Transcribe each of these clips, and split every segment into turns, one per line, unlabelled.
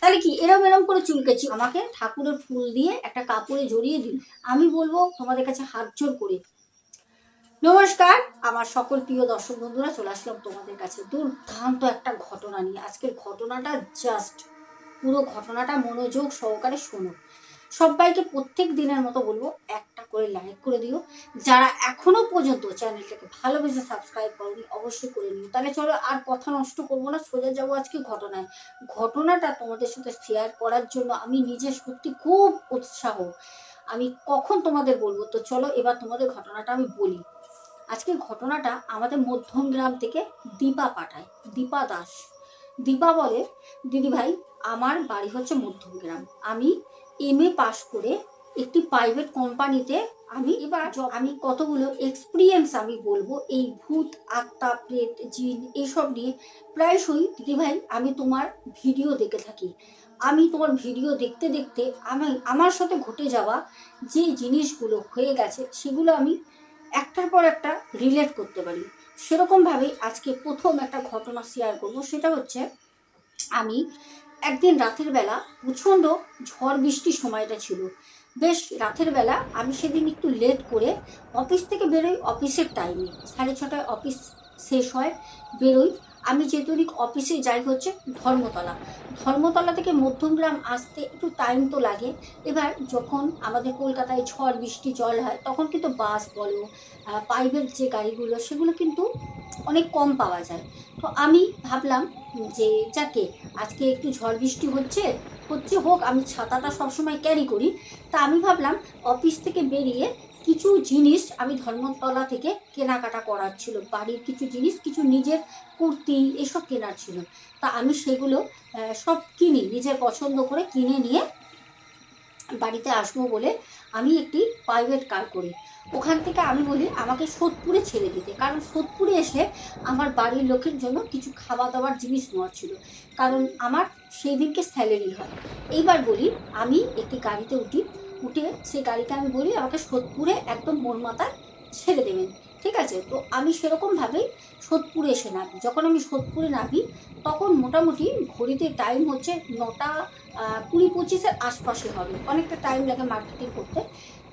তাহলে কি? এরম এরম করে চুলকেছি। আমাকে ঠাকুরের ফুল দিয়ে একটা কাপড়ে জড়িয়ে দিন। আমি বলব, তোমাদের কাছে হাত জোর করে। নমস্কার, আমার সকল প্রিয় দর্শক বন্ধুরা, চলে আসলাম তোমাদের কাছে। দুর্দান্ত একটা ঘটনা নিয়ে। আজকের ঘটনাটা জাস্ট পুরো ঘটনাটা মনোযোগ সহকারে শোনো। সবাইকে প্রত্যেক দিনের মতো বলব একটা করে লাইক করে দিও। যারা এখনও পর্যন্ত চ্যানেলটাকে ভালোবেসে সাবস্ক্রাইব করনি, অবশ্যই করে নিও। তাহলে চলো আর কথা নষ্ট করব না, সোজা যাব আজকে ঘটনায়। ঘটনাটা তোমাদের সাথে শেয়ার করার জন্য আমি নিজে সত্যি খুব উৎসাহ। আমি কখন তোমাদের বলব? তো চলো এবার তোমাদের ঘটনাটা আমি বলি। আজকে ঘটনাটা আমাদের মধ্যম গ্রাম থেকে দীপা পাঠায়, দীপা দাস। দীপা বলে, দিদি ভাই, আমার বাড়ি হচ্ছে মধ্যম গ্রাম। আমি এম এ পাশ করে একটি প্রাইভেট কোম্পানিতে আমি এবার আমি কতগুলো এক্সপিরিয়েন্স আমি বলব এই ভূত আত্মা প্রেত জিন এসব নিয়ে প্রায়শই দিদিভাই আমি তোমার ভিডিও দেখে থাকি। আমি তোমার ভিডিও দেখতে দেখতে আমি আমার সাথে ঘটে যাওয়া যে জিনিসগুলো হয়ে গেছে সেগুলো আমি একটার পর একটা রিলেট করতে পারি। সেরকমভাবে আজকে প্রথম একটা ঘটনা শেয়ার করব সেটা হচ্ছে আমি একদিন রাতের বেলা প্রচণ্ড ঝড় বৃষ্টির সময়টা ছিল। বেশ রাতের বেলা আমি সেদিন একটু লেট করে অফিস থেকে বেরোই অফিসের টাইমে সাড়ে ছটায় অফিস শেষ হয়, বেরোই। আমি যেহেতু অফিসে যাই হচ্ছে ধর্মতলা। ধর্মতলা থেকে মধ্যমগ্রাম আসতে একটু টাইম তো লাগে। এবার যখন আমাদের কলকাতায় ঝড়, বৃষ্টি, জল হয়, তখন কিন্তু বাস বলো প্রাইভেট যে গাড়িগুলো, সেগুলো কিন্তু অনেক কম পাওয়া যায়। তো আমি ভাবলাম যে, যাকে আজকে একটু ঝড়, বৃষ্টি হচ্ছে হচ্ছে হোক, আমি ছাতাটা সবসময় ক্যারি করি। তা আমি ভাবলাম অফিস থেকে বেরিয়ে কিছু জিনিস আমি ধর্মতলা থেকে কেনাকাটা করার ছিল। বাড়ির কিছু জিনিস, কিছু নিজের কুর্তি এসব কেনার ছিল। তা আমি সেগুলো সব কিনি, নিজের পছন্দ করে কিনে নিয়ে বাড়িতে আসব বলে আমি একটি প্রাইভেট কার করি। ওখান থেকে আমি বলি, আমাকে সোদপুরে ছেড়ে দিতে। কারণ সোদপুরে এসে আমার বাড়ির লোকের জন্য কিছু খাওয়া দাওয়ার জিনিস নেওয়ার ছিল। কারণ আমার সেই দিনকে স্যালারি হয়। এইবার বলি, আমি একটি গাড়িতে উঠি উঠে সেই গাড়িতে আমি বলি, আমাকে সোদপুরে একদম মোর মাথায় ছেড়ে দেবেন। ঠিক আছে? তো আমি সেরকমভাবেই সোদপুরে এসে নামি। যখন আমি সোদপুরে নামি, তখন মোটামুটি ঘড়িতে টাইম হচ্ছে নটা কুড়ি পঁচিশের আশপাশে হবে। অনেকটা টাইম লাগে মার্কেটিং করতে।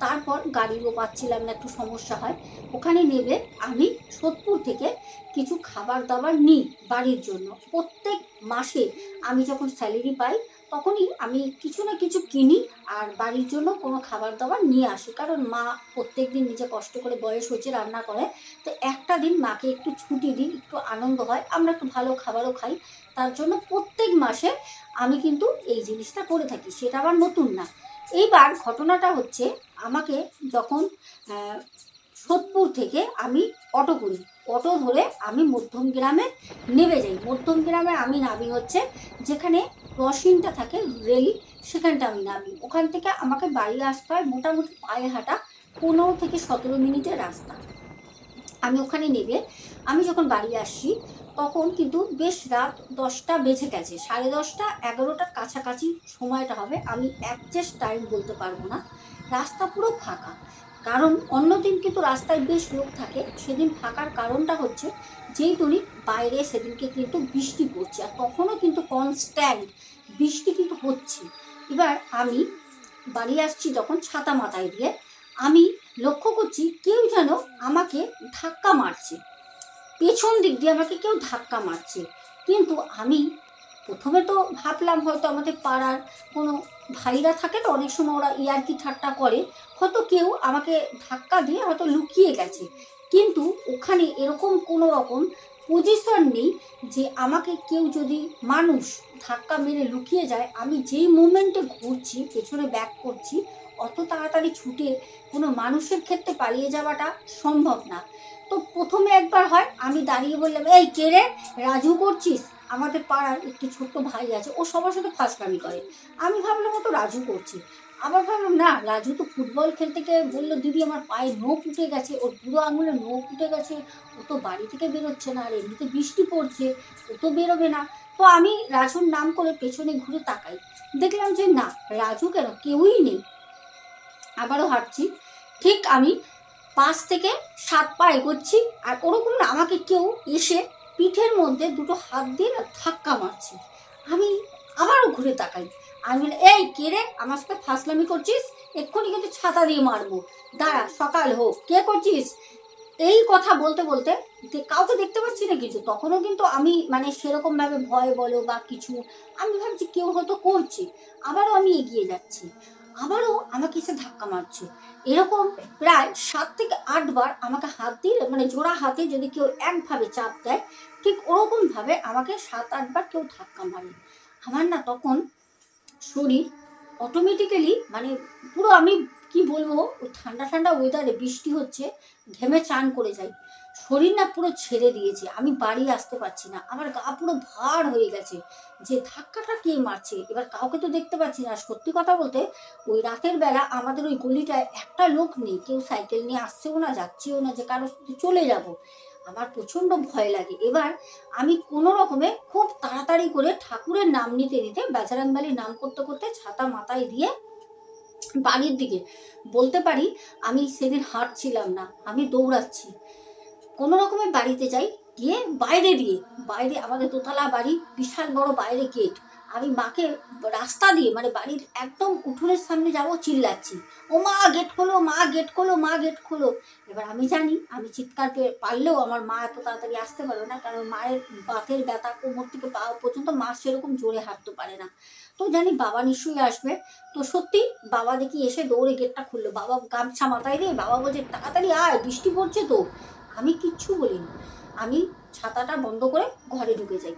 তারপর গাড়িও পাচ্ছিলাম না, একটু সমস্যা হয়। ওখানে নেবে আমি সোদপুর থেকে কিছু খাবার দাবার নিই বাড়ির জন্য। প্রত্যেক মাসে আমি যখন স্যালারি পাই তখনই আমি কিছু না কিছু কিনি আর বাড়ির জন্য কোনো খাবার দাবার নিয়ে আসি। কারণ মা প্রত্যেক দিন নিজে কষ্ট করে বয়স হচ্ছে রান্না করে। তো একটা দিন মাকে একটু ছুটি দিই, একটু আনন্দ হয়, আমরা একটু ভালো খাবারও খাই। তার জন্য প্রত্যেক মাসে আমি কিন্তু এই জিনিসটা করে থাকি, সেটা আবার নতুন না। এইবার ঘটনাটা হচ্ছে, আমাকে যখন সোদপুর থেকে আমি অটো করি। অটো ধরে আমি মধ্যম গ্রামে নেমে যাই। মধ্যম গ্রামে আমি নামি হচ্ছে, যেখানে ক্রসিংটা থাকে, রেলি, সেখানটা আমি নামি। ওখান থেকে আমাকে বাড়ি আসতে হয় মোটামুটি পায়ে হাঁটা পনেরো থেকে সতেরো মিনিটের রাস্তা। আমি ওখানে নেবে আমি যখন বাড়ি আসছি তখন কিন্তু বেশ রাত দশটা বেজে গেছে। সাড়ে দশটা, এগারোটার কাছাকাছি সময়টা হবে। আমি একজাস্ট টাইম বলতে পারব না। রাস্তা পুরো ফাঁকা। কারণ অন্যদিন কিন্তু রাস্তায় বেশ লোক থাকে। সেদিন ফাঁকার কারণটা হচ্ছে যেই তুমি বাইরে সেদিনকে কিন্তু বৃষ্টি পড়ছে আর তখনও কিন্তু কনস্ট্যান্ট বৃষ্টি কিন্তু হচ্ছে। এবার আমি বাড়ি আসছি যখন ছাতা মাথায় দিয়ে। আমি লক্ষ্য করছি কেউ যেন আমাকে ধাক্কা মারছে। পেছন দিক দিয়ে আমাকে কেউ ধাক্কা মারছে। কিন্তু আমি প্রথমে তো ভাবলাম হয়তো আমাদের পাড়ার কোনো ভাইরা থাকে তো অনেক সময় ওরা ইয়ার্কি ঠাট্টা করে। হয়তো কেউ আমাকে ধাক্কা দিয়ে হয়তো লুকিয়ে গেছে। কিন্তু ওখানে এরকম কোনো রকম পজিশন নেই যে আমাকে কেউ যদি মানুষ ধাক্কা মেরে লুকিয়ে যায়, আমি যেই মুমেন্টে ঘুরছি, পেছনে ব্যাক করছি, অত তাড়াতাড়ি ছুটে কোনো মানুষের ক্ষেত্রে পালিয়ে যাওয়াটা সম্ভব না। তো প্রথমে একবার হয়, আমি দাঁড়িয়ে বললাম, এই কে রে? রাজু করছিস? আমাদের পাড়ার একটি ছোট্ট ভাই আছে, ও সবার সাথে ফাঁসকামি করে। আমি ভাবলাম, ও তো রাজু করছে। আবার ভাবলাম, না, রাজু তো ফুটবল খেলতে গিয়ে বলল, দিদি, আমার পায়ে নোখ উঠে গেছে, ওর বুড়ো আঙুলে নোখ উঠে গেছে, ও তো বাড়ি থেকে বেরোচ্ছে না, আর এমনিতে বৃষ্টি পড়ছে, ও তো বেরোবে না। তো আমি রাজুর নাম করে পেছনে ঘুরে তাকাই। দেখলাম যে, না, রাজু কেন? কেউই নেই। আবারও হাঁটছি। ঠিক আমি পাঁচ থেকে সাত পা এগোচ্ছি, আর ওরকম না, আমাকে কেউ এসে পিঠের মধ্যে দুটো হাত দিয়ে ধাক্কা মারছে। আমি আবারও ঘুরে তাকাই। আমি এই, কে রে? আমার সাথে ফাসলামি করছিস? এক্ষুনি কিন্তু ছাতা দিয়ে মারবো। দাঁড়া, সকাল হোক। কে করছিস? এই কথা বলতে বলতে কাউকে দেখতে পাচ্ছি না কিছু। তখনও কিন্তু আমি মানে সেরকমভাবে ভয় বলো বা কিছু, আমি ভাবছি কেউ হয়তো করছে। আবারও আমি এগিয়ে যাচ্ছি। আবারও আমাকে এসে ধাক্কা মারছে। এরকম প্রায় সাত থেকে আটবার আমাকে হাত দিয়ে মানে জোড়া হাতে যদি কেউ একভাবে চাপ দেয়, ঠিক ওরকমভাবে আমাকে সাত আটবার কেউ ধাক্কা মারে। আমার না তখন শরীর অটোমেটিক্যালি মানে পুরো আমি কি বলব ওই ঠান্ডা ঠান্ডা ওয়েদারে বৃষ্টি হচ্ছে, ঘেমে চান করে যাই শরীর না পুরো ছেড়ে দিয়েছে, আমি বাড়ি আসতে পারছি না, আমার গা পুরো ভার হয়ে গেছে। যে ধাক্কাটা কে মারছে? এবার কাউকে তো দেখতে পাচ্ছি না। সত্যি কথা বলতে, ওই রাতের বেলা আমাদের ওই গলিটায় একটা লোক নেই, কেউ সাইকেল নিয়ে আসছেও না, যাচ্ছেও না, যে সাথে চলে যাব। আমার প্রচণ্ড ভয় লাগে। এবার আমি কোনো রকমে খুব তাড়াতাড়ি করে ঠাকুরের নাম নিতে নিতে বেচারাংবালির নাম করতে করতে ছাতা মাথায় দিয়ে বাড়ির দিকে, বলতে পারি আমি সেদিন হাঁটছিলাম না, আমি দৌড়াচ্ছি। কোনো রকমে বাড়িতে যাই, গিয়ে বাইরে দিয়ে, বাইরে আমাদের দোতলা বাড়ি বিশাল বড় বাইরে গেট আমি মাকে রাস্তা দিয়ে মানে বাড়ির একদম উঠোনের সামনে যাব, চিল্লাচ্ছি। ও মা গেট খোলো, মা গেট খোলো, মা গেট খোলো। এবার আমি জানি, আমি চিৎকার পে- পারলেও আমার মা এত তাড়াতাড়ি আসতে পারবে না, কারণ মায়ের বাতের ব্যথা কোমর থেকে পা পর্যন্ত মা সেরকম জোরে হাঁটতে পারে না। তো জানি বাবা নিশ্চয়ই আসবে। তো সত্যি বাবা দেখি এসে দৌড়ে গেটটা খুললো। বাবা গামছা মাথায় দিয়ে বাবা বলছে, তাড়াতাড়ি আয়, বৃষ্টি পড়ছে তো। আমি কিচ্ছু বলিনি। আমি ছাতাটা বন্ধ করে ঘরে ঢুকে যাই।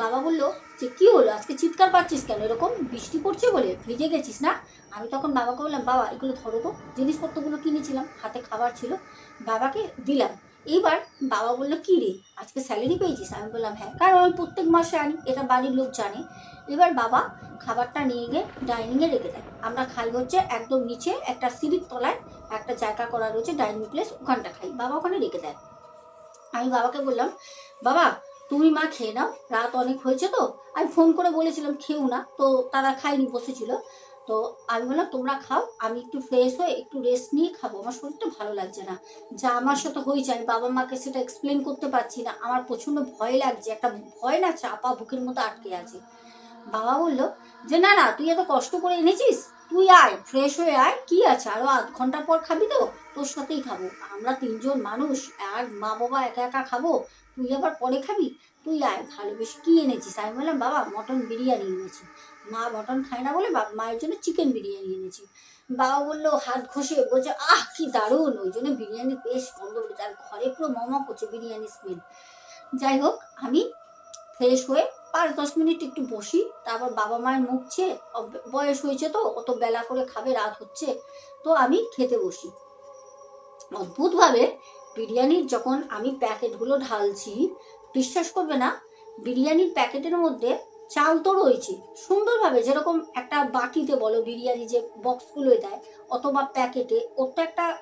বাবা বলল, যে কি হলো? আজকে চিৎকার পাচ্ছিস কেন? এরকম বৃষ্টি পড়ছে বলে ভিজে গেছিস না? আমি তখন বাবাকে বললাম, বাবা, এগুলো ধরো তো। জিনিসপত্রগুলো কিনেছিলাম, হাতে খাবার ছিল, বাবাকে দিলাম। এইবার বাবা বলল, কি রে, আজকে স্যালারি পেয়েছিস? আমি বললাম হ্যাঁ কারণ আমি প্রত্যেক মাসে আনি, এটা বাড়ির লোক জানে। এবার বাবা খাবারটা নিয়ে গিয়ে ডাইনিংয়ে রেখে দেয়। আমরা খাই হচ্ছে একদম নিচে একটা সিঁড়ির তলায়, একটা জায়গা করা রয়েছে ডাইনিং প্লেস, ওখানটা খাই। বাবা ওখানে রেখে দেয়। আমি বাবাকে বললাম, বাবা তুমি মা খেয়ে নাও, রাত অনেক হয়েছে তো, আমি ফোন করে বলেছিলাম খেও না, তো তারা খায়নি, বসেছিল। তো আমি বললাম, তোমরা খাও, আমি একটু ফ্রেশ হয়ে একটু রেস্ট নিয়ে খাব, আমার শরীরটা ভালো লাগছে না। যা আমার সাথে হয়েছে, আমি বাবা মাকে সেটা এক্সপ্লেন করতে পারছি না, আমার প্রচণ্ড ভয় লাগছে, একটা ভয় না, চাপা বুকের মতো আটকে আছে। বাবা বলল, যে না না, তুই এত কষ্ট করে এনেছিস, তুই আয় ফ্রেশ হয়ে আয়, কি আছে, আরও আধ ঘণ্টা পর খাবি তো, তোর সাথেই খাব। আমরা তিনজন মানুষ আর মা বাবা একা একা খাব তুই আবার পরে খাবি? তুই আয়, ভালোবেসে কি এনেছিস? আমি বললাম, বাবা, মটন বিরিয়ানি এনেছি। মা মটন খায় না বলে বাবা মায়ের জন্য চিকেন বিরিয়ানি এনেছি। বাবা বলল, হাত ঘষে, বলছে, আহ, কি দারুণ! ওই জন্য বিরিয়ানি বেশ গন্ধ বেরোচ্ছে। আর ঘরে পুরো মমা করছে বিরিয়ানি স্মেল যাই হোক, আমি ফ্রেশ হয়ে পাঁচ দশ মিনিট একটু বসি। তারপর বাবা মায়ের মুখ চেয়ে বয়স হয়েছে তো, অত বেলা করে খাবে, রাত হচ্ছে। তো আমি খেতে বসি। অদ্ভুতভাবে বিরিয়ানির যখন আমি প্যাকেটগুলো ঢালছি, বিশ্বাস করবে না, বিরিয়ানির প্যাকেটের মধ্যে চাল তো রয়েছে। সুন্দরভাবে যেরকম একটা বাটিতে বলো বিরিয়ানি যে বক্সগুলো দেয়, অথবা প্যাকেটে, ওর তো একটা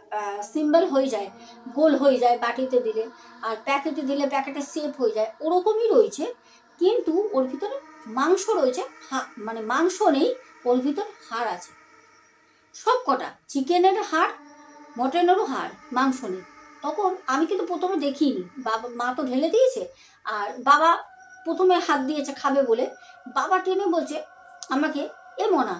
সিম্বল হয়ে যায়, গোল হয়ে যায় বাটিতে দিলে। আর প্যাকেটে দিলে প্যাকেটের শেপ হয়ে যায়, ওরকমই রয়েছে। কিন্তু ওর ভিতরে মাংস রয়েছে, হা- মানে মাংস নেই, ওর ভিতর হাড় আছে। সব কটা চিকেনের হাড়, মটনেরও হাড়, মাংস নেই। তখন আমি কিন্তু প্রথমে দেখিনি। বাবা, মা তো ঢেলে দিয়েছে। আর বাবা প্রথমে হাত দিয়েছে খাবে বলে। বাবা টেনে বলছে, আমাকে এ মনা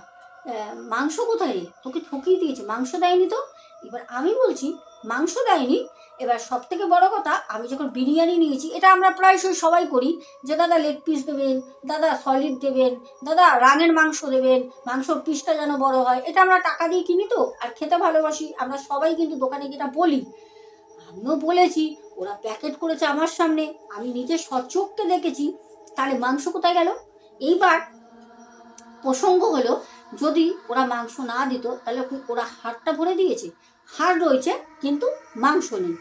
মাংস কোথায় রে? তোকে ঠকিয়ে দিয়েছে। মাংস দেয়নি তো? এবার আমি বলছি, মাংস দেয়নি। এবার সব থেকে বড় কথা, আমি যখন বিরিয়ানি নিয়েছি, এটা আমরা প্রায়শই সবাই করি। যে দাদা লেগ পিস দেবেন, দাদা সলিড দেবেন, দাদা রাঙের মাংস দেবেন, মাংসর পিসটা যেন বড় হয়, এটা আমরা টাকা দিয়ে কিনি তো। আর খেতে ভালোবাসি, আমরা সবাই কিন্তু দোকানে গিয়ে বলি। আমিও বলেছি, ওরা প্যাকেট করেছে আমার সামনে, আমি নিজে সচক্ষে দেখেছি, তাহলে মাংস কোথায় গেল? এইবার প্রসঙ্গ হলো, যদি ওরা মাংস না দিত, তাহলে ওরা হাড়টা ভরে দিয়েছে? হাড় রয়েছে, কিন্তু মাংস নেই।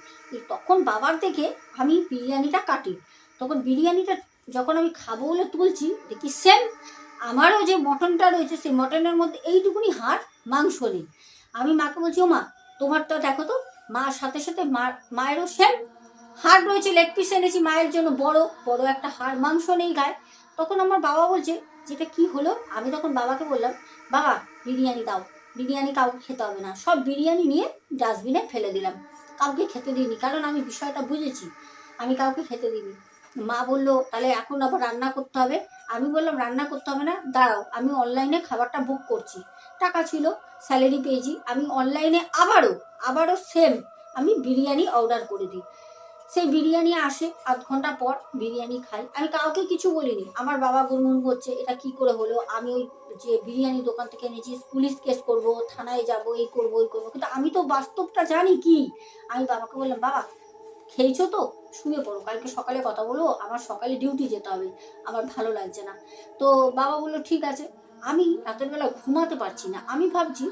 তখন বাবার দেখে আমি বিরিয়ানিটা কাটি। তখন বিরিয়ানিটা যখন আমি খাব বলে তুলছি, দেখি সেম আমারও যে মটনটা রয়েছে, সেই মটনের মধ্যে এইটুকুনি হাড়, মাংস নেই। আমি মাকে বলছি ও মা তোমারটা দেখো তো মার সাথে সাথে মার, মায়েরও সেম হাড় রয়েছে লেগ পিস এনেছি, মায়ের জন্য বড় বড় একটা হাড়, মাংস নেই গায়ে। তখন আমার বাবা বলছে, যেটা কি হলো? আমি তখন বাবাকে বললাম, বাবা, বিরিয়ানি দাও, বিরিয়ানি কাউকে খেতে হবে না। সব বিরিয়ানি নিয়ে ডাস্টবিনে ফেলে দিলাম। কাউকে খেতে দিইনি, কারণ আমি বিষয়টা বুঝেছি। আমি কাউকে খেতে দিইনি। মা বলল, তাহলে এখন আবার রান্না করতে হবে? আমি বললাম, রান্না করতে হবে না, দাঁড়াও, আমি অনলাইনে খাবারটা বুক করছি। টাকা ছিল স্যালারি পেয়েছি, আমি অনলাইনে আবারও আবারও সেম আমি বিরিয়ানি অর্ডার করে দিই। সেই বিরিয়ানি আসে, আধ ঘণ্টা পর বিরিয়ানি খাই। আমি কাউকে কিছু বলিনি। আমার বাবা গুনগুন করছে, এটা কি করে হলো? আমি ওই যে বিরিয়ানি দোকান থেকে এনেছি, পুলিশ কেস করব, থানায় যাব, এই করব, ওই করব। কিন্তু আমি তো বাস্তবটা জানি কি? আমি বাবাকে বললাম, বাবা খেয়েছো তো? শুয়ে পড়ো। কালকে সকালে কথা বলব, আমার সকালে ডিউটি যেতে হবে। আমার ভালো লাগছে না। তো বাবা বলল, ঠিক আছে। আমি রাতের বেলা ঘুমাতে পারছি না। আমি ভাবছি,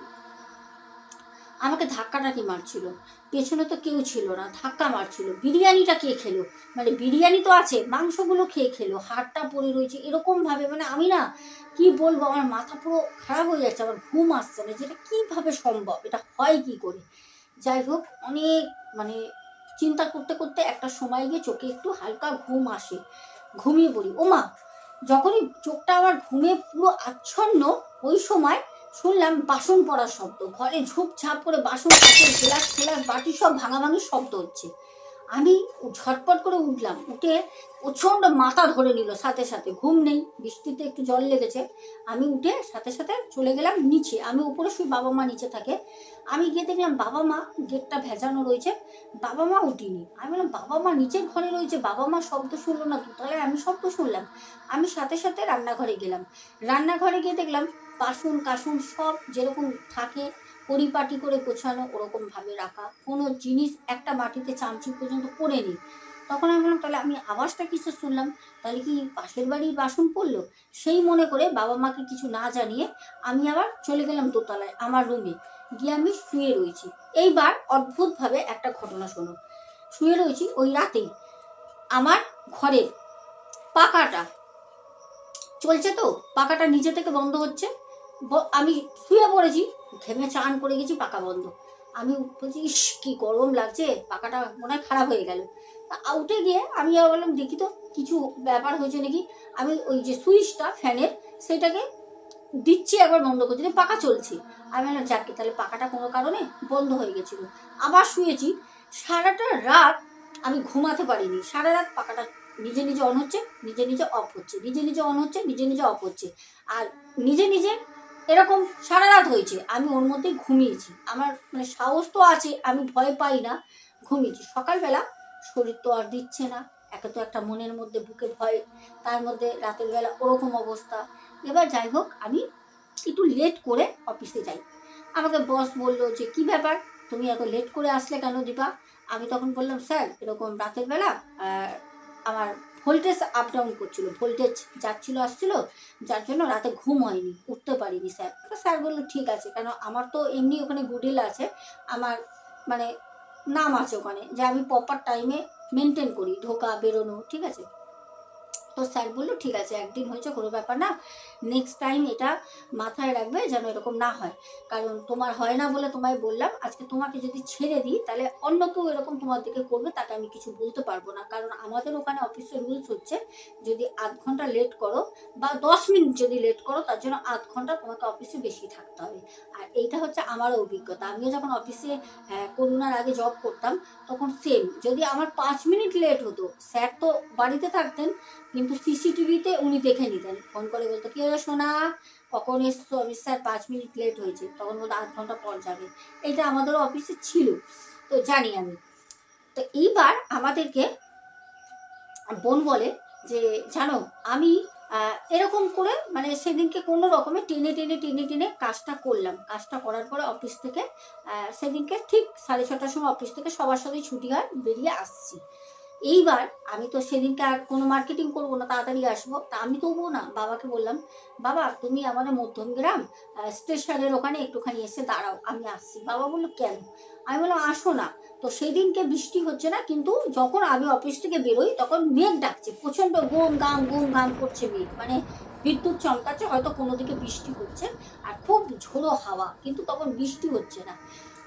আমাকে ধাক্কাটাকি মারছিল? পেছনে তো কেউ ছিল না, ধাক্কা মারছিল। বিরিয়ানিটা কে খেলো? মানে বিরিয়ানি তো আছে, মাংসগুলো খেয়ে খেলো? হাড়টা পড়ে রয়েছে এরকমভাবে মানে আমি না, কি বলব, আমার মাথা পুরো খারাপ হয়ে যাচ্ছে, আমার ঘুম আসছে না। যেটা কীভাবে সম্ভব? এটা হয় কি করে? যাই হোক, অনেক মানে চিন্তা করতে করতে একটা সময় গিয়ে চোখে একটু হালকা ঘুম আসে। ঘুমিয়ে পড়ি। ও মা যখনই চোখটা আমার ঘুমে পুরো আচ্ছন্ন, ওই সময় শুনলাম বাসন পড়ার শব্দ। ঘরে ঝুপঝাপ করে বাসন গ্লাস ফেলাস বাটি সব ভাঙাভাঙির শব্দ হচ্ছে। আমি ঝটপট করে উঠলাম। উঠে প্রচণ্ড মাথা ধরে নিল, সাথে সাথে। ঘুম নেই, বৃষ্টিতে একটু জল লেগেছে। আমি উঠে সাথে সাথে চলে গেলাম নিচে। আমি উপরে শুই বাবা মা নিচে থাকে। আমি গিয়ে দেখলাম বাবা মা গেটটা ভেজানো রয়েছে। বাবা মা উঠিনি। আমি বললাম, বাবা মা নিচের ঘরে রয়েছে। বাবা মা শব্দ শুনলো না। দোতলায় আমি শব্দ শুনলাম। আমি সাথে সাথে রান্নাঘরে গেলাম। রান্নাঘরে গিয়ে দেখলাম বাসন, কাসন সব যেরকম থাকে পরিপাটি করে গোছানো ওরকমভাবে রাখা। কোনো জিনিস একটা বাটিতে চামচি পর্যন্ত পড়েনি তখন আমি বললাম, তাহলে আমি আওয়াজটা কিছু শুনলাম? তাহলে কি পাশের বাড়ির বাসন পড়ল? সেই মনে করে বাবা মাকে কিছু না জানিয়ে আমি আবার চলে গেলাম দোতলায়, আমার রুমে গিয়ে আমি শুয়ে রয়েছি। এইবার অদ্ভুতভাবে একটা ঘটনা শোনো। শুয়ে রয়েছি ওই রাতেই। আমার ঘরের পাকাটা চলছে তো? পাকাটা নিজে থেকে বন্ধ হচ্ছে? আমি শুয়ে পড়েছি, ঘেমে চান করে গেছি পাকা বন্ধ। আমি বলছি, ইস, কি গরম লাগছে পাকাটা মনে হয় খারাপ হয়ে গেল। তা উঠে গিয়ে আমি বললাম, দেখি তো, কিছু ব্যাপার হয়েছে নাকি? আমি ওই যে সুইচটা, ফ্যানের সেটাকে দিচ্ছি, একবার বন্ধ করছি পাকা চলছে। আমি বললাম, যাকে, তাহলে পাকাটা কোনো কারণে বন্ধ হয়ে গেছিল। আবার শুয়েছি, সারাটা রাত আমি ঘুমাতে পারিনি। সারা রাত পাকাটা নিজে নিজে অন হচ্ছে, নিজে নিজে অফ হচ্ছে, নিজে নিজে অন হচ্ছে, নিজে নিজে অফ হচ্ছে। আর নিজে নিজে এরকম সারা রাত হয়েছে। আমি ওর মধ্যেই ঘুমিয়েছি। আমার মানে সাহস তো আছে, আমি ভয় পাই না, ঘুমিয়েছি। সকালবেলা শরীর তো আর দিচ্ছে না। একে তো একটা মনের মধ্যে বুকে ভয়, তার মধ্যে রাতের বেলা ওরকম অবস্থা। এবার যাই হোক, আমি একটু লেট করে অফিসে যাই। আমাকে বস বলল যে, কি ব্যাপার? তুমি এত লেট করে আসলে কেন দীপা? আমি তখন বললাম, স্যার, এরকম রাতের বেলা আমার ভোল্টেজ আপ ডাউন করছিল ভোল্টেজ যাচ্ছিল, আসছিল, যার জন্য রাতে ঘুম হয়নি, উঠতে পারিনি স্যার তো স্যার বলল, ঠিক আছে, কেন আমার তো এমনি ওখানে গুডিল আছে, আমার মানে নাম আছে ওখানে, যে আমি প্রপার টাইমে মেনটেন করি, ঢোকা, বেরোনো, ঠিক আছে? তো স্যার বলল ঠিক আছে একদিন হয়েছে কোনো ব্যাপার না। নেক্সট টাইম এটা মাথায় রাখবে যেন এরকম না হয়। কারণ তোমার হয় না বলে তোমায় বললাম আজকে তোমাকে যদি ছেড়ে দিই তাহলে অন্য কেউ এরকম তোমার দিকে করবে তাকে আমি কিছু বলতে পারব না। কারণ আমাদের ওখানে অফিসের রুলস হচ্ছে যদি আধ ঘণ্টা লেট করো বা দশ মিনিট যদি লেট করো তার জন্য আধ ঘণ্টা তোমাকে অফিসে বেশি থাকতে হবে। আর এইটা হচ্ছে আমারও অভিজ্ঞতা। আমিও যখন অফিসে আহ, করোনার আগে জব করতাম তখন সেম যদি আমার পাঁচ মিনিট লেট হতো স্যার তো বাড়িতে থাকতেন কিন্তু সিসিটিভিতে উনি দেখে নিতেন। ফোন করে বলতো, কি হলো সোনা? কখন এসছো? অফিস স্যার, পাঁচ মিনিট লেট হয়েছে। তখন বলতো, আধ ঘণ্টা পর যাবে। এটা আমাদেরও অফিসে ছিল, তো জানি আমি। তো এইবার আমাদেরকে বোন বলে যে, জানো, আমি এরকম করে মানে সেদিনকে কোনো রকমে টেনে টেনে টেনে টেনে কাজটা করলাম। কাজটা করার পরে অফিস থেকে সেদিনকে ঠিক সাড়ে ছটার সময় অফিস থেকে সবার সাথে ছুটি হয় বেরিয়ে আসছি। এইবার আমি তো সেদিনকে আর কোনো মার্কেটিং করব না তাড়াতাড়ি আসব। তা আমি তবুও না বাবাকে বললাম বাবা তুমি আমাদের মধ্যমগ্রাম আহ, স্টেশনের ওখানে একটুখানি এসে দাঁড়াও আমি আসছি। বাবা বলল কেন? আমি বললাম আসো না। তো সেদিনকে বৃষ্টি হচ্ছে না কিন্তু যখন আমি অফিস থেকে বেরোই তখন মেঘ ডাকছে প্রচণ্ড গুম গাম গুম গাম করছে মেঘ। মানে বিদ্যুৎ চমকাচ্ছে হয়তো কোনো দিকে বৃষ্টি হচ্ছে আর খুব ঝোড়ো হাওয়া কিন্তু তখন বৃষ্টি হচ্ছে না।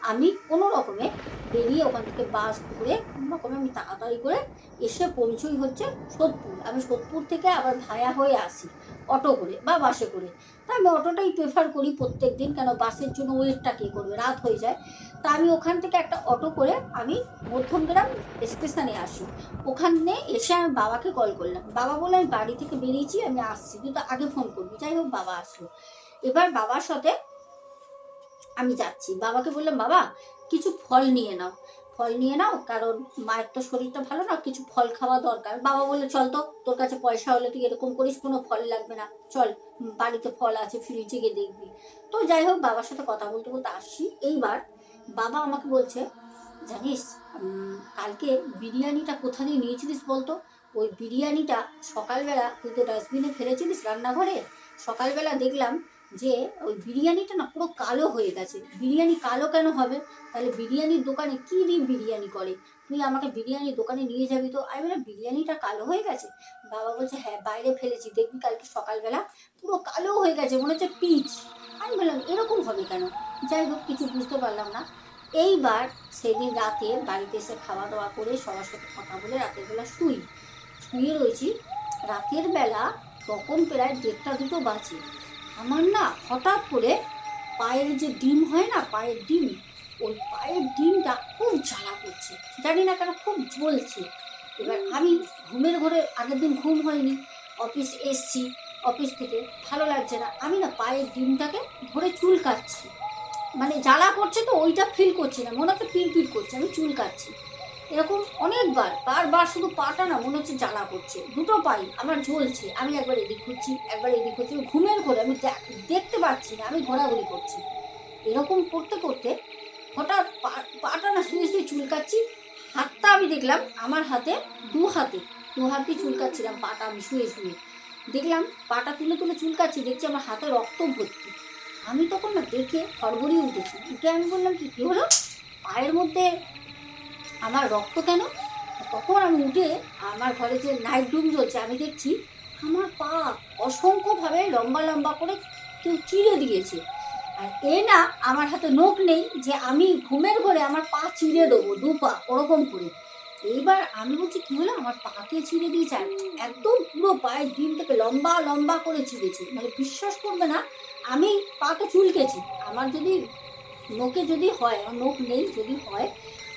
আমি কোনো রকমে বেরিয়ে ওখান থেকে বাস ধরে কোনো রকমে আমি তাড়াতাড়ি করে এসে পৌঁছই হচ্ছে সোদপুর। আমি সোদপুর থেকে আবার ভায়া হয়ে আসি অটো করে বা বাসে করে। তা আমি অটোটাই প্রেফার করি প্রত্যেক দিন কেন বাসের জন্য ওয়েটটা কে করবে? রাত হয়ে যায়। তা আমি ওখান থেকে একটা অটো করে আমি মধ্যমগ্রাম স্টেশনে আসি। ওখানে এসে আমি বাবাকে কল করলাম। বাবা বলে, আমি বাড়ি থেকে বেরিয়েছি, আমি আসছি। কিন্তু আগে ফোন করবি। যাই হোক, বাবা আসলো। এবার বাবার সাথে আমি যাচ্ছি। বাবাকে বললাম, বাবা, কিছু ফল নিয়ে নাও। ফল নিয়ে নাও, কারণ মায়ের তো শরীরটা ভালো না, কিছু ফল খাওয়া দরকার। বাবা বললে, চল তো, তোর কাছে পয়সা হলে তুই এরকম করিস, কোনো ফল লাগবে না। চল বাড়িতে ফল আছে ফ্রিজে গিয়ে দেখবি। তো যাই হোক, বাবার সাথে কথা বলতে বলতে আসছি। এইবার বাবা আমাকে বলছে, জানিস কালকে বিরিয়ানিটা কোথা দিয়ে নিয়েছিলিস বলতো? ওই বিরিয়ানিটা সকালবেলা তুই তো ডাস্টবিনে ফেলেছিলিস রান্নাঘরে। সকালবেলা দেখলাম যে ওই বিরিয়ানিটা না পুরো কালো হয়ে গেছে। বিরিয়ানি কালো কেন হবে? তাহলে বিরিয়ানির দোকানে কী দিয়ে বিরিয়ানি করে? তুই আমাকে বিরিয়ানির দোকানে নিয়ে যাবি তো? আমি বললাম বিরিয়ানিটা কালো হয়ে গেছে? বাবা বলছে হ্যাঁ বাইরে ফেলেছি, দেখবি কালকে সকালবেলা। পুরো কালো হয়ে গেছে, মনে হচ্ছে পিচ। আমি বললাম, এরকম হবে কেন? যাই হোক, কিছু বুঝতে পারলাম না। এইবার সেদিন রাতে বাড়িতে এসে খাওয়া দাওয়া করে সবার সাথে কথা বলে রাতের বেলা শুই। শুয়ে রয়েছি। রাতের বেলা তখন প্রায় দেড়টা দুটো বাজে। আমার না হঠাৎ করে পায়ের যে ডিম হয় না, পায়ের ডিম, ওই পায়ের ডিমটা খুব জ্বালা করছে। জানি না কেন খুব জ্বলছে। এবার আমি ঘুমের ঘরে আগের দিন ঘুম হয়নি। অফিস এসছি, অফিস থেকে ভালো লাগছে না। আমি না পায়ের ডিমটাকে ধরে চুল কাচ্ছি মানে জ্বালা করছে তো, ওইটা ফিল করছি না। মনে হচ্ছে পিল করছে। আমি চুল কাচ্ছি এরকম অনেকবার, বারবার শুধু পাটা না, মনে হচ্ছে জ্বালা করছে। দুটো পাই, আমার জ্বলছে। আমি একবার এদিক করছি একবার এদিক করছি ঘুমের ঘরে, আমি দেখ- দেখতে পাচ্ছি না, আমি ঘোরাঘুরি করছি। এরকম করতে করতে হঠাৎ পাটা না শুয়ে শুয়ে চুলকাচ্ছি। হাতটা আমি দেখলাম আমার হাতে দু হাতে দু হাতে চুলকাচ্ছিলাম পাটা আমি শুয়ে শুয়ে। দেখলাম পাটা তুলে তুলে চুলকাচ্ছি, দেখছি আমার হাতে রক্ত ভর্তি। আমি তখন না দেখে হড়বড়িয়ে উঠেছি। উঠে আমি বললাম কি, কী হলো? পায়ের মধ্যে আমার রক্ত কেন? তখন আমি উঠে আমার ঘরে যে নাইট ডুম জ্বলছে, আমি দেখছি আমার পা অসংখ্যভাবে লম্বা লম্বা করে কেউ চিড়ে দিয়েছে। আর এ না আমার হাতে নখ নেই যে আমি ঘুমের ঘরে আমার পা চিড়ে দেবো, দু পা, ওরকম করে। এইবার আমি বলছি, কী হলো? আমার পাকে ছিঁড়ে দিয়েছে? আর একদম পুরো পায়ের ডিম থেকে লম্বা লম্বা করে ছিঁড়েছে মানে বিশ্বাস করবে না, আমি পাকে চুলকেছি। আমার যদি নোকে যদি হয়, আমার নোখ নেই যদি হয়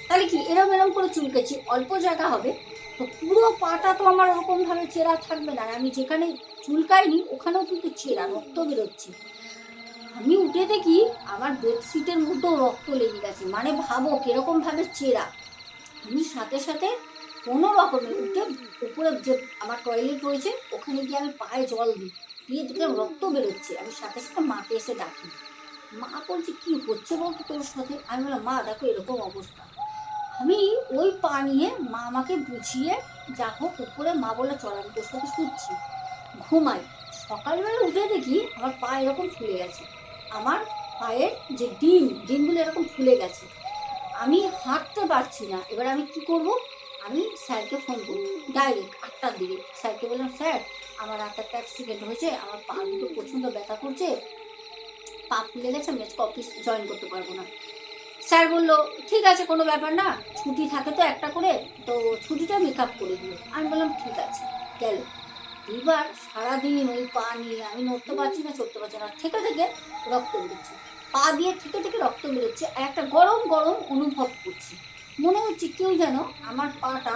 তাহলে কি, এরম এরম করে চুলকেছি, অল্প জায়গা হবে। তো পুরো পাটা তো আমার ওরকমভাবে চেরা থাকবে না। আমি যেখানে চুলকাইনি, ওখানেও কিন্তু চেরা, রক্ত বেরোচ্ছে। আমি উঠে দেখি আমার বেডশিটের মধ্যেও রক্ত লেগে গেছে। মানে ভাবো কীরকমভাবে চেরা। আমি সাথে সাথে কোনো রকমে উঠে উপরে যে আমার টয়লেট রয়েছে, ওখানে গিয়ে আমি পায়ে জল দিই। দিয়ে দেখলাম রক্ত বেরোচ্ছে। আমি সাথে সাথে মাকে এসে ডাকি। মা বলছে, কী হচ্ছে বলতো তোর সাথে? আমি বললাম, মা, দেখো এরকম অবস্থা। আমি ওই পা নিয়ে মা আমাকে বুঝিয়ে যা হোক, উপরে মা বলে চল তোর সাথে শুচ্ছি। ঘুমাই। সকালবেলা উঠে দেখি আমার পা এরকম ফুলে গেছে। আমার পায়ের যে ডিম, ডিমগুলো এরকম ফুলে গেছে। আমি হাঁটতে পারছি না। এবার আমি কি করব? আমি স্যারকে ফোন করব। ডাইরেক্ট আটটার দিকে। স্যারকে বললাম, স্যার, আমার রাতে একটা অ্যাক্সিডেন্ট হয়েছে। আমার পা দুটো প্রচণ্ড ব্যথা করছে। পা ফুলে গেছে, আমি আজকে অফিস জয়েন করতে পারব না। স্যার বলল, ঠিক আছে, কোনো ব্যাপার না, ছুটি থাকে তো একটা করে, তো ছুটিটা মেকআপ করে দিল। আমি বললাম, ঠিক আছে, গেল। এবার সারাদিন ওই পা নিয়ে আমি নড়তে পারছি না, চড়তে পারছি না থেকে থেকে রক্ত বেরোচ্ছে। পা দিয়ে থেকে থেকে রক্ত বেরোচ্ছে, আর একটা গরম গরম অনুভব করছি। মনে হচ্ছে কেউ যেন আমার পাটা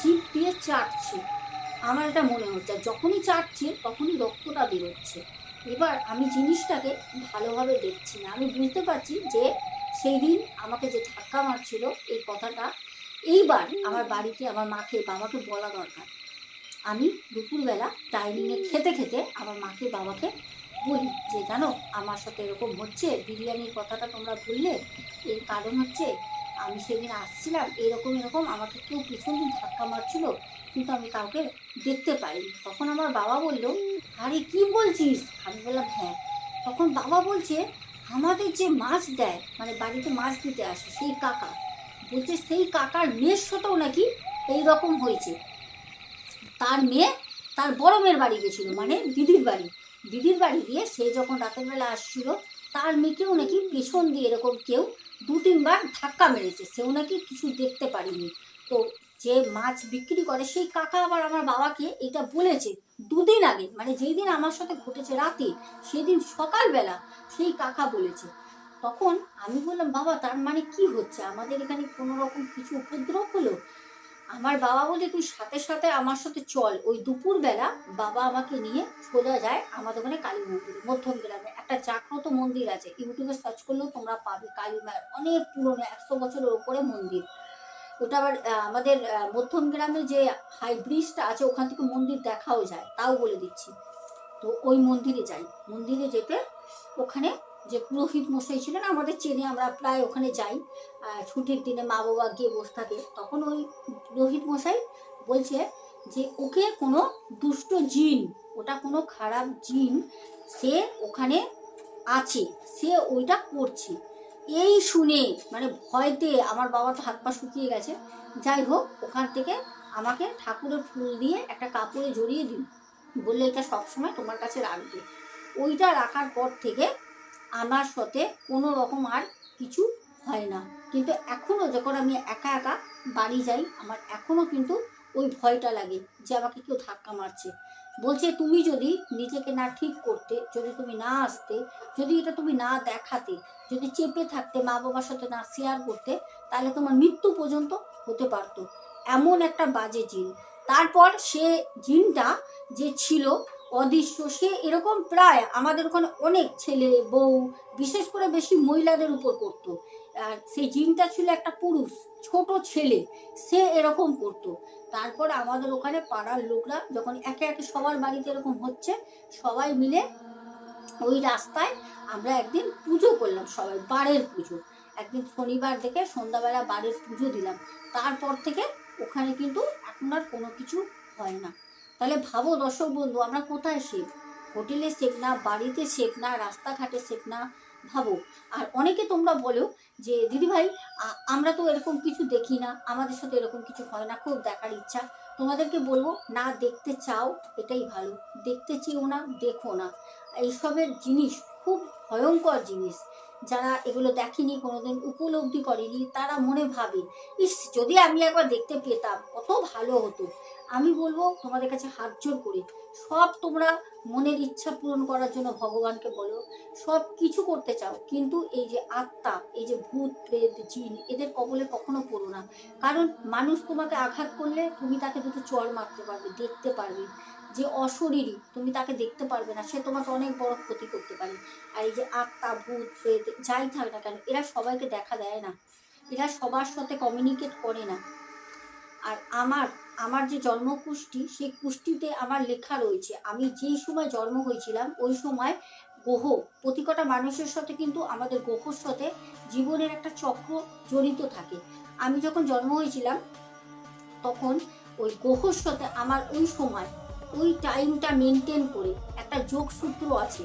জিভ দিয়ে চাটছে। আমার এটা মনে হচ্ছে যখনই চাটছে, তখনই রক্তটা বেরোচ্ছে। এবার আমি জিনিসটাকে ভালোভাবে দেখছি না। আমি বুঝতে পারছি যে সেই দিন আমাকে যে ধাক্কা মারছিল এই কথাটা, এইবার আমার বাড়িতে আমার মাকে, বাবাকে বলা দরকার। আমি দুপুরবেলা ডাইনিংয়ে খেতে খেতে আমার মাকে, বাবাকে বলি যে, জানো, আমার সাথে এরকম হচ্ছে, বিরিয়ানির কথাটা তোমরা বললে, এর কারণ হচ্ছে আমি সেদিন আসছিলাম, এরকম এরকম, আমাকে কেউ পিছন দিন ধাক্কা মারছিল, কিন্তু আমি কাউকে দেখতে পাইনি। তখন আমার বাবা বলল আরে কি বলছিস? আমি বললাম হ্যাঁ। তখন বাবা বলছে, আমাদের যে মাছ দেয় মানে বাড়িতে মাছ দিতে আসে, সেই কাকা। বলছে, সেই কাকার মেয়ের সাথেও নাকি এই রকম হয়েছে। তার মেয়ে তার বড় মেয়ের বাড়ি গেছিল মানে দিদির বাড়ি। দিদির বাড়ি গিয়ে সে যখন রাতের বেলা আসছিল, তার মেয়েকেও নাকি পেছন দিয়ে এরকম কেউ দু তিনবার ধাক্কা মেরেছে। সেও নাকি কিছু দেখতে পারিনি। তো যে মাছ বিক্রি করে, সেই কাকা আবার আমার বাবাকে এটা বলেছে দুদিন আগে। মানে যেই দিন আমার সাথে ঘটেছে রাতে সেই দিন সকালবেলা সেই কাকা বলেছে। তখন আমি বললাম, বাবা, তার মানে কি হচ্ছে? আমাদের এখানে কোনো রকম কিছু উপদ্রব হলো? আমার বাবা বলে তুই সাথে সাথে আমার সাথে চল। ওই দুপুরবেলা বাবা আমাকে নিয়ে সোজা যায় আমাদের ওখানে কালী মন্দির মধ্যম গ্রামে একটা জাগ্রত মন্দির আছে। ইউটিউবে সার্চ করলেও তোমরা পাবে কালী মায়ের অনেক পুরনো একশো বছরের ওপরে মন্দির। ওটা আবার আমাদের মধ্যম গ্রামে যে হাই ব্রিজটা আছে, ওখান থেকে মন্দির দেখাও যায়, তাও বলে দিচ্ছি। তো ওই মন্দিরে যাই। মন্দিরে যেতে ওখানে যে পুরোহিত মশাই ছিলেন, আমাদের চেনে আমরা প্রায় ওখানে যাই। ছুটির দিনে মা বাবা গিয়ে বসে থাকে। তখন ওই পুরোহিত মশাই বলছে যে, ওকে কোনো দুষ্ট জিন, ওটা কোনো খারাপ জিন, সে ওখানে আছে, সে ওইটা করছে। এই শুনে মানে ভয়তে আমার বাবা তো হাত পা শুকিয়ে গেছে। যাই হোক, ওখান থেকে আমাকে ঠাকুরের ফুল দিয়ে একটা কাপড়ে জড়িয়ে দিন বললে, এটা সবসময় তোমার কাছে রাখবে। ওইটা রাখার পর থেকে আমার সাথে কোনো রকম আর কিছু হয় না। কিন্তু এখনও যখন আমি একা একা বাড়ি যাই, আমার এখনও কিন্তু ওই ভয়টা লাগে যে আমাকে কেউ ধাক্কা মারছে। বলছে, তুমি যদি নিজেকে না ঠিক করতে, যদি তুমি না আসতে, যদি এটা তুমি না দেখাতে, যদি চেপে থাকতে মা বাবার সাথে না শেয়ার করতে, তাহলে তোমার মৃত্যু পর্যন্ত হতে পারতো। এমন একটা বাজে জিন। তারপর সে জিনটা যে ছিল অদৃশ্য, সে এরকম প্রায় আমাদের ওখানে অনেক ছেলে, বউ, বিশেষ করে বেশি মহিলাদের উপর করতো। আর সেই জিনটা ছিল একটা পুরুষ, ছোট ছেলে, সে এরকম করতো। তারপর আমাদের ওখানে পাড়ার লোকরা যখন একে একে সবার বাড়িতে এরকম হচ্ছে, সবাই মিলে ওই রাস্তায় আমরা একদিন পুজো করলাম সবাই, বাড়ির পুজো। একদিন শনিবার দেখে সন্ধ্যাবেলা বাড়ির পুজো দিলাম। তারপর থেকে ওখানে কিন্তু এখন আর কোনো কিছু হয় না। তাহলে ভাবো দর্শক বন্ধু, আমরা কোথায় শেখ? হোটেলে শেখ না, বাড়িতে শেখ না, রাস্তাঘাটে শেখ না ভাবো। আর অনেকে তোমরা বলো যে দিদিভাই আমরা তো এরকম কিছু দেখি না, আমাদের সাথে এরকম কিছু হয় না, খুব দেখার ইচ্ছা। তোমাদেরকে বলব, না দেখতে চাও, এটাই ভালো। দেখতে চেয়েও না, দেখো না। এইসবের জিনিস খুব ভয়ঙ্কর জিনিস। যারা এগুলো দেখেনি, কোনোদিন উপলব্ধি করেনি, তারা মনে ভাবে, ইস, যদি আমি একবার দেখতে পেতাম, কত ভালো হতো। আমি বলব তোমাদের কাছে হাত জোর করে। সব তোমরা মনের ইচ্ছা পূরণ করার জন্য ভগবানকে বলো। সব কিছু করতে চাও, কিন্তু এই যে আত্মা, এই যে ভূত, প্রেত, জিন, এদের কবলে কখনো পড়ো না। কারণ মানুষ তোমাকে আঘাত করলে তুমি তাকে দুটো চর মারতে পারবে, দেখতে পারবে। যে অশরীরী, তুমি তাকে দেখতে পারবে না, সে তোমাকে অনেক বড় ক্ষতি করতে পারে। আর এই যে আত্মা, ভূত, প্রেত, যাই থাক না কেন, এরা সবাইকে দেখা দেয় না। এরা সবার সাথে কমিউনিকেট করে না। আর আমার আমার যে জন্মকুষ্টি সেই কুষ্টিতে আমার লেখা রয়েছে। আমি যেই সময় জন্ম হয়েছিলাম, ওই সময় গ্রহ প্রতিকটা মানুষের সাথে কিন্তু আমাদের গ্রহর সাথে জীবনের একটা চক্র জড়িত থাকে। আমি যখন জন্ম হয়েছিলাম, তখন ওই গ্রহর সাথে আমার ওই সময়, ওই টাইমটা মেনটেন করে একটা যোগসূত্র আছে।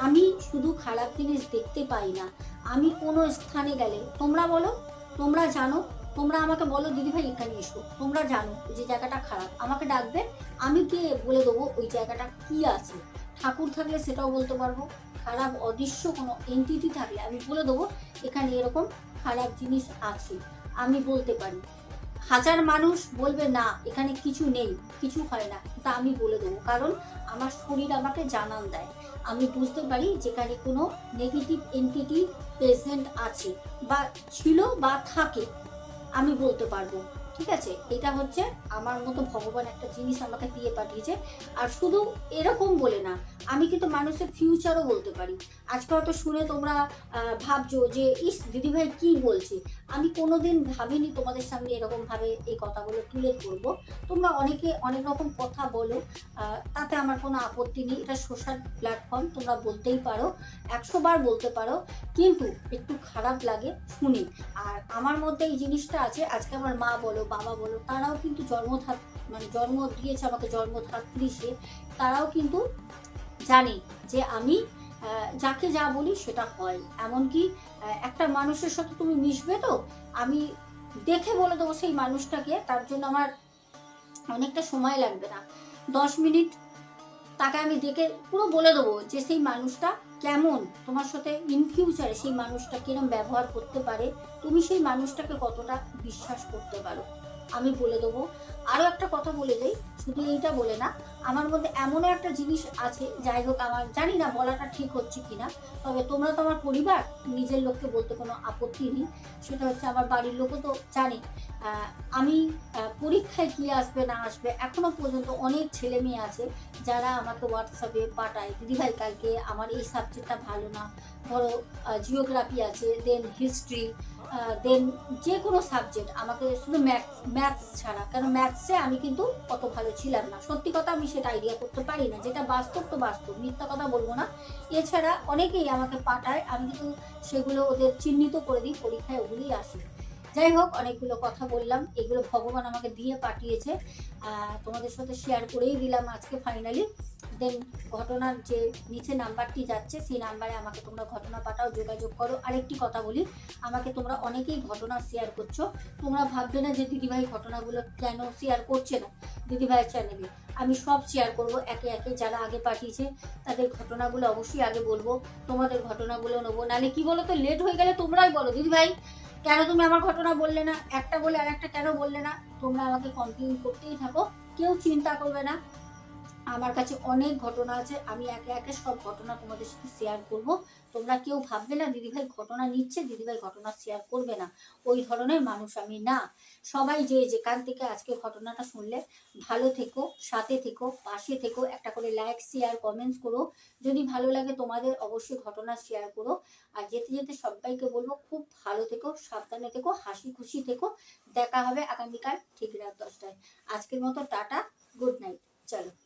আমি শুধু খারাপ জিনিস দেখতে পাই না, আমি কোনো স্থানে গেলে, তোমরা বলো, তোমরা জানো তোমরা আমাকে বলো, দিদিভাই, এখানে এসো। তোমরা জানো যে জায়গাটা খারাপ। আমাকে ডাকবে, আমি গিয়ে বলে দেবো ওই জায়গাটা কি আছে। ঠাকুর থাকলে সেটাও বলতে পারব। খারাপ, অদৃশ্য কোনো এন্টিটি থাকলে আমি বলে দেবো, এখানে এরকম খারাপ জিনিস আছে। আমি বলতে পারি। হাজার মানুষ বলবে, না, এখানে কিছু নেই, কিছু হয় না। তা আমি বলে দেবো, কারণ আমার শরীর আমাকে জানান দেয়। আমি বুঝতে পারি যেখানে কোনো নেগেটিভ এন্টিটি প্রেজেন্ট আছে, বা ছিল বা থাকে। আমি বলতে পারব। ঠিক আছে? এটা হচ্ছে আমার মতো ভগবান একটা জিনিস আমাকে দিয়ে পাঠিয়েছে। আর শুধু এরকম বলে না, আমি কিন্তু মানুষের ফিউচারও বলতে পারি। আজকে হয়তো শুনে তোমরা ভাবছ যে, ইস, দিদিভাই কি বলছে? আমি কোনোদিন ভাবিনি তোমাদের সামনে এরকমভাবে এই কথাগুলো তুলে ধরবো। তোমরা অনেকে অনেক রকম কথা বলো তাতে আমার কোনো আপত্তি নেই। এটা সোশ্যাল প্ল্যাটফর্ম তোমরা বলতেই পারো, একশো বার বলতে পারো, কিন্তু একটু খারাপ লাগে শুনে। আর আমার মধ্যে এই জিনিসটা আছে, আজকে আমার মা বলো, বাবা বলো, তারাও কিন্তু জন্মধাত মানে জন্ম দিয়েছে আমাকে জন্মধাত্রী সে, তারাও কিন্তু জানে যে আমি যাকে যা বলি সেটা হয়। এমনকি একটা মানুষের সাথে তুমি মিশবে তো, আমি দেখে বলে দেবো সেই মানুষটাকে, তার জন্য আমার অনেকটা সময় লাগবে না। দশ মিনিট তাকে আমি দেখে পুরো বলে দেবো যে সেই মানুষটা কেমন, তোমার সাথে ইন ফিউচারে সেই মানুষটা কিরম ব্যবহার করতে পারে, তুমি সেই মানুষটাকে কতটা বিশ্বাস করতে পারো। আমি বলে দেবো আরও একটা কথা বলে যাই, শুধু এইটা বলে না, আমার মধ্যে এমনও একটা জিনিস আছে, যাই হোক আমার জানি না বলাটা ঠিক হচ্ছে কিনা, তবে তোমরা তো আমার পরিবার, নিজের লোককে বলতে কোনো আপত্তি নেই, সেটা হচ্ছে আমার বাড়ির লোকও তো জানে। আমি পরীক্ষায় কী আসবে না আসবে, এখনও পর্যন্ত অনেক ছেলে মেয়ে আছে, যারা আমাকে হোয়াটসঅ্যাপে পাঠায় দিদিভাই কালকে আমার এই সাবজেক্টটা ভালো না। ধরো জিওগ্রাফি আছে দেন হিস্ট্রি দেন যে কোনো সাবজেক্ট আমাকে শুধু ম্যাথস ম্যাথস ছাড়া। কারণ ম্যাথসে আমি কিন্তু অত ভালো ছিলাম না। সত্যি কথা আমি সেটা আইডিয়া করতে পারি না, যেটা বাস্তব তো বাস্তব, মিথ্যা কথা বলব না। এছাড়া অনেকেই আমাকে পাঠায়, আমি কিন্তু সেগুলো ওদের চিহ্নিত করে দিই, পরীক্ষায় ওগুলোই আসে। যাই হোক, অনেকগুলো কথা বললাম। এগুলো ভগবান আমাকে দিয়ে পাঠিয়েছে। তোমাদের সাথে শেয়ার করেই দিলাম আজকে ফাইনালি দেন ঘটনার যে নিচে নাম্বারটি যাচ্ছে, সেই নাম্বারে আমাকে তোমরা ঘটনা পাঠাও, যোগাযোগ করো। আরেকটি কথা বলি, আমাকে তোমরা অনেকেই ঘটনা শেয়ার করছ। তোমরা ভাববে না যে দিদিভাই ঘটনাগুলো কেন শেয়ার করছে না। দিদিভাইয়ের চ্যানেলে আমি সব শেয়ার করব একে একে যারা আগে পাঠিয়েছে, তাদের ঘটনাগুলো অবশ্যই আগে বলব। তোমাদের ঘটনাগুলো নেব। নাহলে কি বলো তো লেট হয়ে গেলে তোমরাই বলো, দিদিভাই। কেন তুমি আমার ঘটনা বললে না? একটা বলে আর একটা কেন বললে না? তোমরা আমাকে কমপ্লেন করতেই থাকো। কেউ চিন্তা করবে না। আমার কাছে অনেক ঘটনা আছে, আমি একে একে সব ঘটনা তোমাদের সাথে শেয়ার করব। তোমরা কেউ ভাববে না দিদিভাই ঘটনা নিচ্ছে দিদিভাই ঘটনা শেয়ার করবে না। ওই ধরনের মানুষ আমি না। সবাই যে যেখান থেকে আজকে ঘটনাটা শুনলে, ভালো থেকো, সাথে থেকো, পাশে থেকো, একটা করে লাইক শেয়ার কমেন্টস করো। যদি ভালো লাগে তোমাদের অবশ্যই ঘটনা শেয়ার করো। আর যেতে যেতে সবাইকে বলব, খুব ভালো থেকো, সাবধানে থেকো, হাসি খুশি থেকো। দেখা হবে আগামীকাল ঠিক রাত দশটায়। আজকের মতো টাটা গুড নাইট চলো।